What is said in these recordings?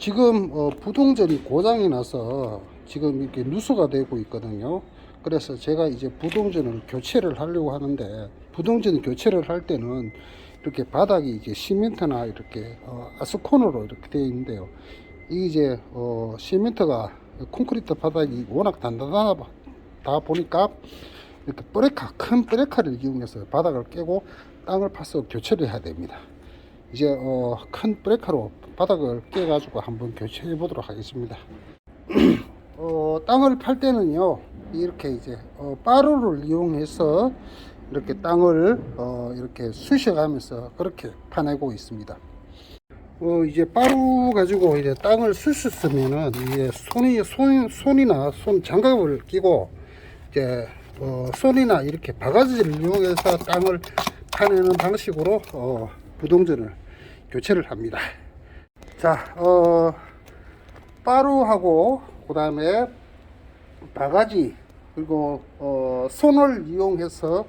지금 어, 부동전이 고장이 나서 지금 이렇게 누수가 되고 있거든요. 그래서 제가 이제 부동전을 교체를 하려고 하는데 부동전 교체를 할 때는 이렇게 바닥이 이제 시멘트나 이렇게 어, 아스콘으로 이렇게 되어 있는데요. 이게 이제 어, 시멘트가 콘크리트 바닥이 워낙 단단하다 보니까 이렇게 브레카 큰 브레카를 이용해서 바닥을 깨고 땅을 파서 교체를 해야 됩니다. 이제 어, 큰 브레카로 바닥을 깨 가지고 한번 교체해 보도록 하겠습니다. 어, 땅을 팔 때는요 이렇게 이제 어, 빠루를 이용해서 이렇게 땅을 어, 이렇게 쑤셔가면서 그렇게 파내고 있습니다. 어, 이제 빠루 가지고 이제 땅을 쑤셨으면은 이제 손이 손 손이나 손 장갑을 끼고 이제 어, 손이나 이렇게 바가지를 이용해서 땅을 파내는 방식으로 어, 부동전을 교체를 합니다. 자, 어, 빠루하고 그 다음에 바가지 그리고 어, 손을 이용해서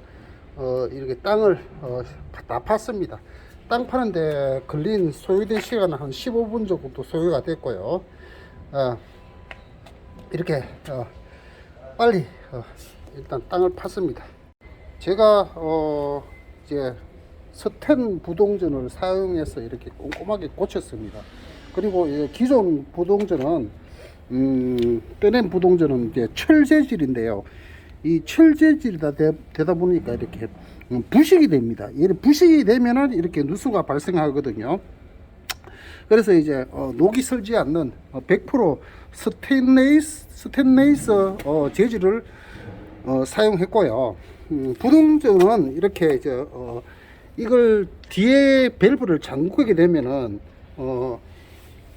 어, 이렇게 땅을 어, 다 팠습니다. 땅 파는데 걸린 소요된 시간은 한 15분 정도 소요가 됐고요. 어, 이렇게 어, 빨리 어, 일단 땅을 팠습니다. 제가 어, 이제 스텐 부동전을 사용해서 이렇게 꼼꼼하게 고쳤습니다. 그리고 이 기존 부동전은 음, 떼낸 부동전은 이제 철 재질인데요. 이 철 재질이다 되, 되다 보니까 이렇게 음, 부식이 됩니다. 이렇게 부식이 되면은 이렇게 누수가 발생하거든요. 그래서 이제 어, 녹이 슬지 않는 어, 100% 스테인레이스 스테인레이스 어, 재질을 어, 사용했고요. 음, 부동전은 이렇게 이제 어, 이걸 뒤에 밸브를 잠그게 되면은 어,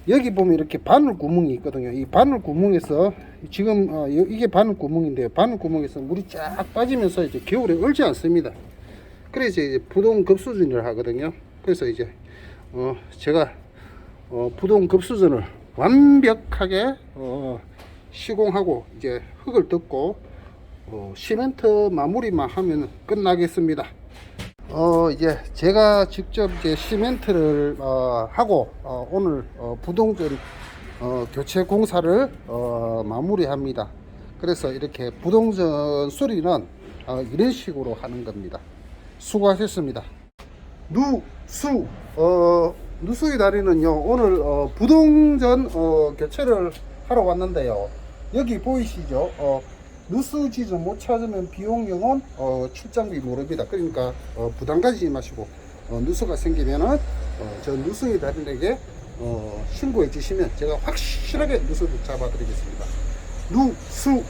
여기 보면 이렇게 바늘 구멍이 있거든요. 이 바늘 구멍에서 지금 어, 여- 이게 바늘 구멍인데요. 바늘 구멍에서 물이 쫙 빠지면서 이제 겨울에 얼지 않습니다. 그래서 이제 부동 급수전을 하거든요. 그래서 이제 어, 제가 어, 부동 급수전을 완벽하게 어, 시공하고 이제 흙을 덮고 어, 시멘트 마무리만 하면 끝나겠습니다. 어 이제 제가 직접 이제 시멘트를 어, 하고 어, 오늘 어, 부동전 어, 교체 공사를 어, 마무리합니다. 그래서 이렇게 부동전 수리는 어, 이런 식으로 하는 겁니다. 수고하셨습니다. 누수 어, 누수의 다리는요 오늘 어, 부동전 어, 교체를 하러 왔는데요. 여기 보이시죠? 어, 누수 지점 못 찾으면 비용용은 어, 출장비 모릅니다. 그러니까 어, 부담 가지지 마시고 어, 누수가 생기면은 어, 저 누수의 달인에게 어, 신고해 주시면 제가 확실하게 누수를 잡아드리겠습니다. 누수